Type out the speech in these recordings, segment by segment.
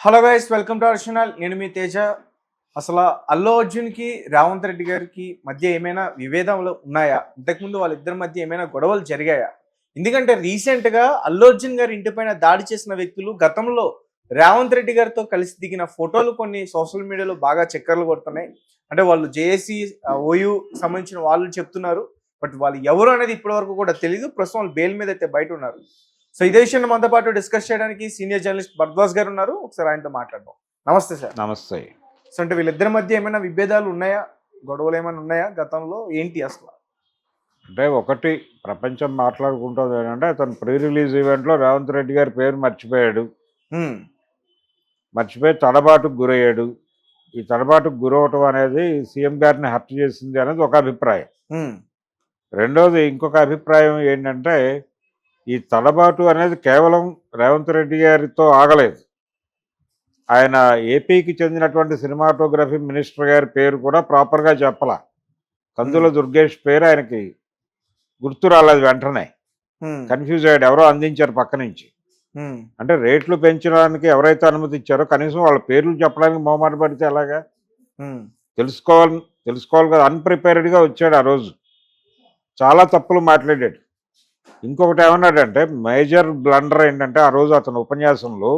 Hello guys welcome to our channel నేను మీ తేజ. అసలు అల్లు అర్జున్కి రేవంత్ రెడ్డి గారికి మధ్య ఏమైనా విభేదాలు ఉన్నాయా? ఇంతకుముందు వాళ్ళిద్దరి మధ్య ఏమైనా గొడవలు జరిగాయా? ఎందుకంటే రీసెంట్గా అల్లు అర్జున్ గారి ఇంటిపైన దాడి చేసిన వ్యక్తులు గతంలో రేవంత్ రెడ్డి గారితో కలిసి దిగిన ఫోటోలు కొన్ని సోషల్ మీడియాలో బాగా చక్కర్లు కొడుతున్నాయి. అంటే వాళ్ళు జేఏసీ ఓయూ సంబంధించిన వాళ్ళు చెప్తున్నారు. బట్ వాళ్ళు ఎవరు అనేది ఇప్పటివరకు కూడా తెలియదు ప్రస్తుతం వాళ్ళు బెయిల్ మీద అయితే బయట ఉన్నారు. సో ఇదే విషయాన్ని మనతో పాటు డిస్కస్ చేయడానికి సీనియర్ జర్నలిస్ట్ భరద్వాజ్ గారు ఉన్నారు. ఒకసారి ఆయనతో మాట్లాడదాం. నమస్తే సార్. నమస్తే. సో అంటే వీళ్ళిద్దరి మధ్య ఏమైనా విభేదాలు ఉన్నాయా? గొడవలు ఏమైనా ఉన్నాయా గతంలో? ఏంటి అసలు? అంటే ఒకటి ప్రపంచం మాట్లాడుకుంటుంది ఏంటంటే అతను ప్రీ రిలీజ్ ఈవెంట్లో రేవంత్ రెడ్డి గారి పేరు మర్చిపోయాడు. మర్చిపోయి తడబాటుకు గురయ్యాడు. ఈ తడబాటుకు గురవటం అనేది సీఎం గారిని హత్య చేసింది అనేది ఒక అభిప్రాయం. రెండోది ఇంకొక అభిప్రాయం ఏంటంటే ఈ తడబాటు అనేది కేవలం రేవంత్ రెడ్డి గారితో ఆగలేదు. ఆయన ఏపీకి చెందినటువంటి సినిమాటోగ్రఫీ మినిస్టర్ గారి పేరు కూడా ప్రాపర్గా చెప్పాల. కందుల దుర్గేష్ పేరు ఆయనకి గుర్తు రాలేదు వెంటనే. కన్ఫ్యూజ్ అయ్యాడు ఎవరో అందించారు పక్క నుంచి. అంటే రేట్లు పెంచడానికి ఎవరైతే అనుమతి ఇచ్చారో కనీసం వాళ్ళ పేర్లు చెప్పడానికి మొహమాట పడితే ఎలాగా? తెలుసుకోవాలి తెలుసుకోవాలి కదా అన్ప్రిపేర్డ్గా వచ్చాడు ఆ రోజు. చాలా తప్పులు మాట్లాడాడు. ఇంకొకటి ఏమన్నాడంటే మేజర్ బ్లండర్ ఏంటంటే ఆ రోజు అతని ఉపన్యాసంలో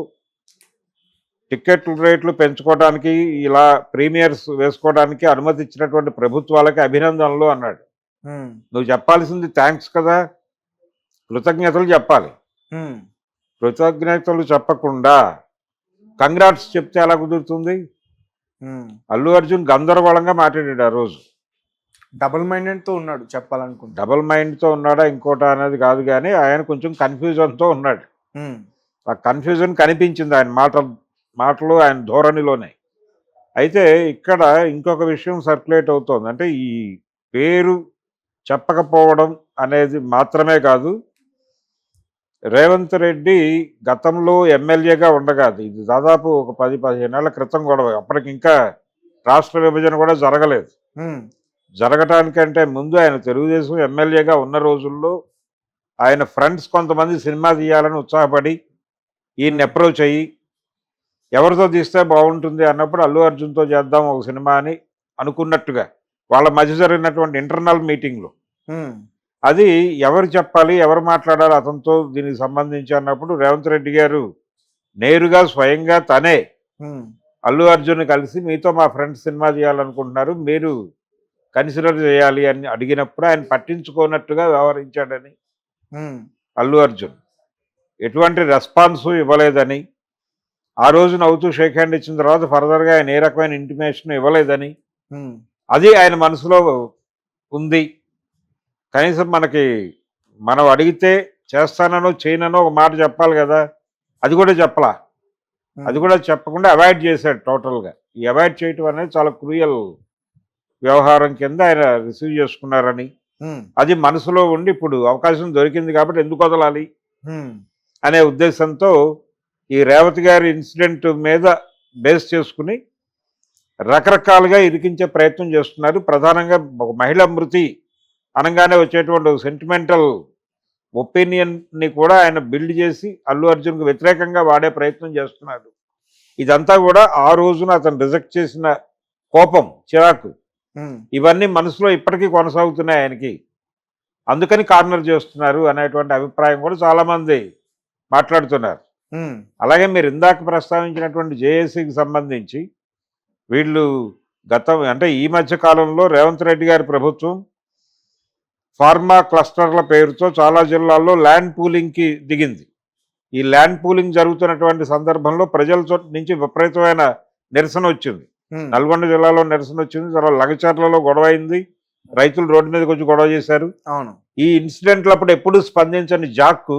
టికెట్ రేట్లు పెంచుకోవడానికి ఇలా ప్రీమియర్స్ వేసుకోవడానికి అనుమతి ఇచ్చినటువంటి ప్రభుత్వాలకి అభినందనలు అన్నాడు. నువ్వు చెప్పాల్సింది థ్యాంక్స్ కదా. కృతజ్ఞతలు చెప్పాలి. కృతజ్ఞతలు చెప్పకుండా కంగ్రాట్స్ చెప్తే ఎలా కుదురుతుంది. అల్లు అర్జున్ గందరగోళంగా మాట్లాడాడు ఆ రోజు. డబుల్ మైండెడ్తో ఉన్నాడు చెప్పాలనుకుంటా. డబుల్ మైండ్తో ఉన్నాడా ఇంకోటా అనేది కాదు కానీ ఆయన కొంచెం కన్ఫ్యూజన్తో ఉన్నాడు. హ్మ్, ఆ కన్ఫ్యూజన్ కనిపించింది ఆయన మాట మాటలు ఆయన ధోరణిలోనే. అయితే ఇక్కడ ఇంకొక విషయం సర్క్యులేట్ అవుతోంది. అంటే ఈ పేరు చెప్పకపోవడం అనేది మాత్రమే కాదు రేవంత్ రెడ్డి గతంలో ఎమ్మెల్యేగా ఉండగా ఇది దాదాపు ఒక పది పదిహేను ఏళ్ళ క్రితం గొడవ. అప్పటికి ఇంకా రాష్ట్ర విభజన కూడా జరగలేదు. హ్మ్, జరగటానికంటే ముందు ఆయన తెలుగుదేశం ఎమ్మెల్యేగా ఉన్న రోజుల్లో ఆయన ఫ్రెండ్స్ కొంతమంది సినిమా తీయాలని ఉత్సాహపడి ఈయన్ని అప్రోచ్ అయ్యి ఎవరితో తీస్తే బాగుంటుంది అన్నప్పుడు అల్లు అర్జున్తో చేద్దాం ఒక సినిమా అని అనుకున్నట్టుగా వాళ్ళ మధ్య జరిగినటువంటి ఇంటర్నల్ మీటింగ్లో. అది ఎవరు చెప్పాలి ఎవరు మాట్లాడాలి అతనితో దీనికి సంబంధించి అన్నప్పుడు రేవంత్ రెడ్డి గారు నేరుగా స్వయంగా తనే అల్లు అర్జున్ కలిసి మీతో మా ఫ్రెండ్స్ సినిమా చేయాలనుకుంటున్నారు మీరు కన్సిడర్ చేయాలి అని అడిగినప్పుడు ఆయన పట్టించుకోనట్టుగా వ్యవహరించాడని అల్లు అర్జున్. ఎటువంటి రెస్పాన్సు ఇవ్వలేదని ఆ రోజు నవ్వుతూ షేక్ హ్యాండ్ ఇచ్చిన తర్వాత ఫర్దర్గా ఆయన ఏ రకమైన ఇంటిమేషన్ ఇవ్వలేదని అది ఆయన మనసులో ఉంది. కనీసం మనకి మనం అడిగితే చేస్తాననో చేయననో ఒక మాట చెప్పాలి కదా అది కూడా చెప్పలా. అది కూడా చెప్పకుండా అవాయిడ్ చేశాడు టోటల్గా. ఈ అవాయిడ్ చేయటం అనేది చాలా క్రూయల్ వ్యవహారం కింద ఆయన రిసీవ్ చేసుకున్నారని. అది మనసులో ఉండి ఇప్పుడు అవకాశం దొరికింది కాబట్టి ఎందుకు వదలాలి? అనే ఉద్దేశంతో ఈ రేవతి గారి ఇన్సిడెంట్ మీద బేస్ చేసుకుని రకరకాలుగా ఇరికించే ప్రయత్నం చేస్తున్నారు. ప్రధానంగా ఒక మహిళ మృతి అనగానే వచ్చేటువంటి సెంటిమెంటల్ ఒపీనియన్ని కూడా ఆయన బిల్డ్ చేసి అల్లు అర్జున్కు వ్యతిరేకంగా వాడే ప్రయత్నం చేస్తున్నాడు ఇదంతా కూడా ఆ రోజున అతను రిజెక్ట్ చేసిన కోపం చిరాకు. ఇవన్నీ మనసులో ఇప్పటికీ కొనసాగుతున్నాయి ఆయనకి. అందుకని కార్నర్ చేస్తున్నారు అనేటువంటి అభిప్రాయం కూడా చాలామంది మాట్లాడుతున్నారు. హ్మ్, అలాగే మీరు ఇందాక ప్రస్తావించినటువంటి జేఏసీకి సంబంధించి వీళ్ళు గతం అంటే ఈ మధ్య కాలంలో రేవంత్ రెడ్డి గారి ప్రభుత్వం ఫార్మా క్లస్టర్ల పేరుతో చాలా జిల్లాల్లో ల్యాండ్ పూలింగ్కి దిగింది. ఈ ల్యాండ్ పూలింగ్ జరుగుతున్నటువంటి సందర్భంలో ప్రజల నుంచి విపరీతమైన నిరసన వచ్చింది. నల్గొండ జిల్లాలో నిరసన వచ్చింది. తర్వాత లగచర్లలో గొడవ అయింది. రైతులు రోడ్డు మీదకి వచ్చి గొడవ చేశారు. అవును. ఈ ఇన్సిడెంట్లు అప్పుడు ఎప్పుడు స్పందించని జాక్కు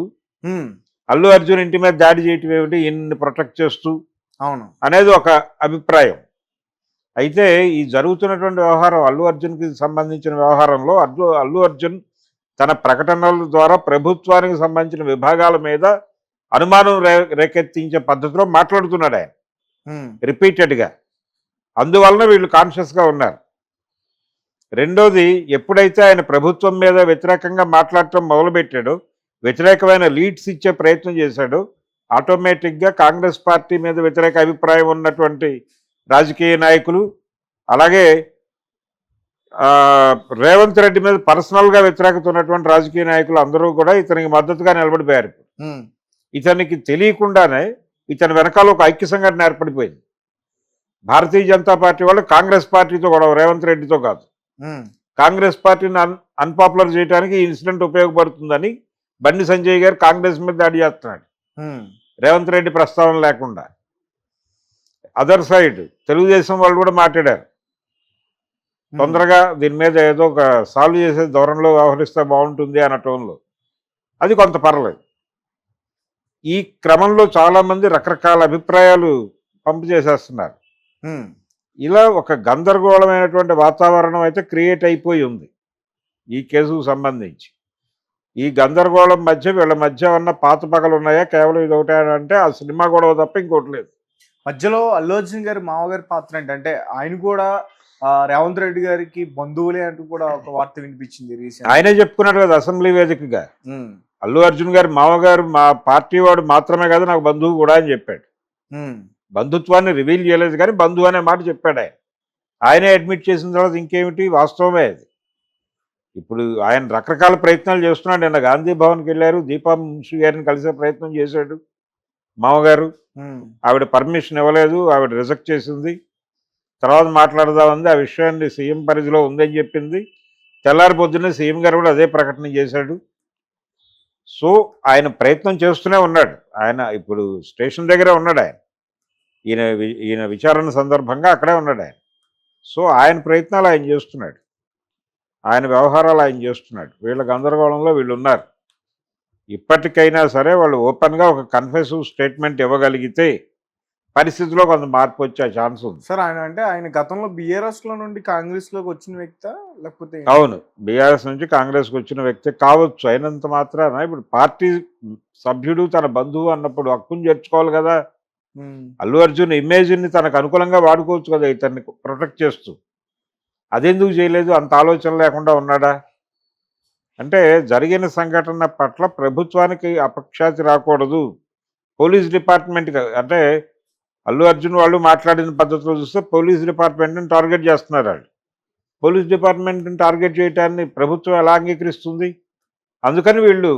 అల్లు అర్జున్ ఇంటి మీద దాడి చేయటం ఏమిటి? ఈయన్ని ప్రొటెక్ట్ చేస్తూ అవును. అనేది ఒక అభిప్రాయం. అయితే ఈ జరుగుతున్నటువంటి వ్యవహారం అల్లు అర్జున్కి సంబంధించిన వ్యవహారంలో అల్లు అల్లు అర్జున్ తన ప్రకటనల ద్వారా ప్రభుత్వానికి సంబంధించిన విభాగాల మీద అనుమానం రే రేకెత్తించే పద్ధతిలో మాట్లాడుతున్నాడు ఆయన. రిపీటెడ్గా. అందువలన వీళ్ళు కాన్షియస్గా ఉన్నారు. రెండోది ఎప్పుడైతే ఆయన ప్రభుత్వం మీద వ్యతిరేకంగా మాట్లాడటం మొదలుపెట్టాడో వ్యతిరేకమైన లీడ్స్ ఇచ్చే ప్రయత్నం చేశాడో ఆటోమేటిక్గా కాంగ్రెస్ పార్టీ మీద వ్యతిరేక అభిప్రాయం ఉన్నటువంటి రాజకీయ నాయకులు అలాగే రేవంత్ రెడ్డి మీద పర్సనల్గా వ్యతిరేకత ఉన్నటువంటి రాజకీయ నాయకులు అందరూ కూడా ఇతనికి మద్దతుగా నిలబడిపోయారు. ఇతనికి తెలియకుండానే ఇతని వెనకాల ఒక ఐక్య సంఘటన ఏర్పడిపోయింది. భారతీయ జనతా పార్టీ వాళ్ళు కాంగ్రెస్ పార్టీతో గొడవ రేవంత్ రెడ్డితో కాదు. కాంగ్రెస్ పార్టీని అన్ అన్పాపులర్ చేయడానికి ఈ ఇన్సిడెంట్ ఉపయోగపడుతుందని బండి సంజయ్ గారు కాంగ్రెస్ మీద దాడి చేస్తున్నాడు. రేవంత్ రెడ్డి ప్రస్తావన లేకుండా. అదర్ సైడ్ తెలుగుదేశం వాళ్ళు కూడా మాట్లాడారు. తొందరగా దీని మీద ఏదో ఒక సాల్వ్ చేసే ధోరణిలో వ్యవహరిస్తే బాగుంటుంది అన్న టోన్లో. అది కొంత పర్లేదు ఈ క్రమంలో చాలామంది రకరకాల అభిప్రాయాలు పంపు చేసేస్తున్నారు. ఇలా ఒక గందరగోళమైనటువంటి వాతావరణం అయితే క్రియేట్ అయిపోయి ఉంది. ఈ కేసుకు సంబంధించి. ఈ గందరగోళం మధ్య వీళ్ళ మధ్య ఉన్న పాత పగలు ఉన్నాయా? కేవలం ఇది ఒకటే అంటే ఆ సినిమా గొడవ తప్ప ఇంకోటి లేదు. మధ్యలో అల్లు అర్జున్ గారి మామగారి పాత్ర ఏంటంటే ఆయన కూడా రేవంత్ రెడ్డి గారికి బంధువులే అంటూ కూడా ఒక వార్త వినిపించింది రీసెంట్ ఆయనే చెప్పుకున్నాడు కదా అసెంబ్లీ వేదికగా. అల్లు అర్జున్ గారు మామగారు మా పార్టీ వాడు మాత్రమే కాదు నాకు బంధువు కూడా అని చెప్పాడు. బంధుత్వాన్ని రివీల్ చేయలేదు కానీ బంధువు అనే మాట చెప్పాడు ఆయన. ఆయనే అడ్మిట్ చేసిన తర్వాత ఇంకేమిటి? వాస్తవమే అది. ఇప్పుడు ఆయన రకరకాల ప్రయత్నాలు చేస్తున్నాడు. నిన్న గాంధీ భవన్కి వెళ్ళారు. దీపా మున్షి గారిని కలిసే ప్రయత్నం చేశాడు మామగారు. ఆవిడ పర్మిషన్ ఇవ్వలేదు. ఆవిడ రిజెక్ట్ చేసింది. తర్వాత మాట్లాడదామంది. ఆ విషయాన్ని సీఎం పరిధిలో ఉందని చెప్పింది. తెల్లారి పొద్దున్నే సీఎం గారు కూడా అదే ప్రకటన చేశాడు. సో ఆయన ప్రయత్నం చేస్తూనే ఉన్నాడు. ఆయన ఇప్పుడు స్టేషన్ దగ్గరే ఉన్నాడు ఆయన. ఈయన ఈయన విచారణ సందర్భంగా అక్కడే ఉన్నాడు ఆయన. సో ఆయన ప్రయత్నాలు ఆయన చేస్తున్నాడు. ఆయన వ్యవహారాలు ఆయన చేస్తున్నాడు. వీళ్ళ గందరగోళంలో వీళ్ళు ఉన్నారు. ఇప్పటికైనా సరే వాళ్ళు ఓపెన్గా ఒక కన్ఫెసివ్ స్టేట్మెంట్ ఇవ్వగలిగితే పరిస్థితిలో కొంత మార్పు వచ్చే ఛాన్స్ ఉంది. సార్ ఆయన అంటే ఆయన గతంలో బిఆర్ఎస్లో నుండి కాంగ్రెస్లోకి వచ్చిన వ్యక్తి? లేకపోతే అవును. బీఆర్ఎస్ నుంచి కాంగ్రెస్కి వచ్చిన వ్యక్తి కావచ్చు. అయినంత మాత్రాన ఇప్పుడు పార్టీ సభ్యుడు తన బంధువు అన్నప్పుడు హక్కును చేర్చుకోవాలి కదా. అల్లు అర్జున్ ఇమేజ్ని తనకు అనుకూలంగా వాడుకోవచ్చు కదా ఇతన్ని ప్రొటెక్ట్ చేస్తూ. అదెందుకు చేయలేదు? అంత ఆలోచన లేకుండా ఉన్నాడా? అంటే జరిగిన సంఘటన పట్ల ప్రభుత్వానికి అపఖ్యాతి రాకూడదు. పోలీస్ డిపార్ట్మెంట్ అంటే అల్లు అర్జున్ వాళ్ళు మాట్లాడిన పద్ధతిలో చూస్తే పోలీస్ డిపార్ట్మెంట్ని టార్గెట్ చేస్తున్నారు వాళ్ళు. పోలీస్ డిపార్ట్మెంట్ని టార్గెట్ చేయటాన్ని ప్రభుత్వం ఎలా అంగీకరిస్తుంది? అందుకని వీళ్ళు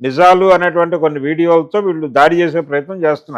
నిజాలు అనేటువంటి కొన్ని వీడియోలతో వీళ్ళు దాడి చేసే ప్రయత్నం చేస్తున్నారు.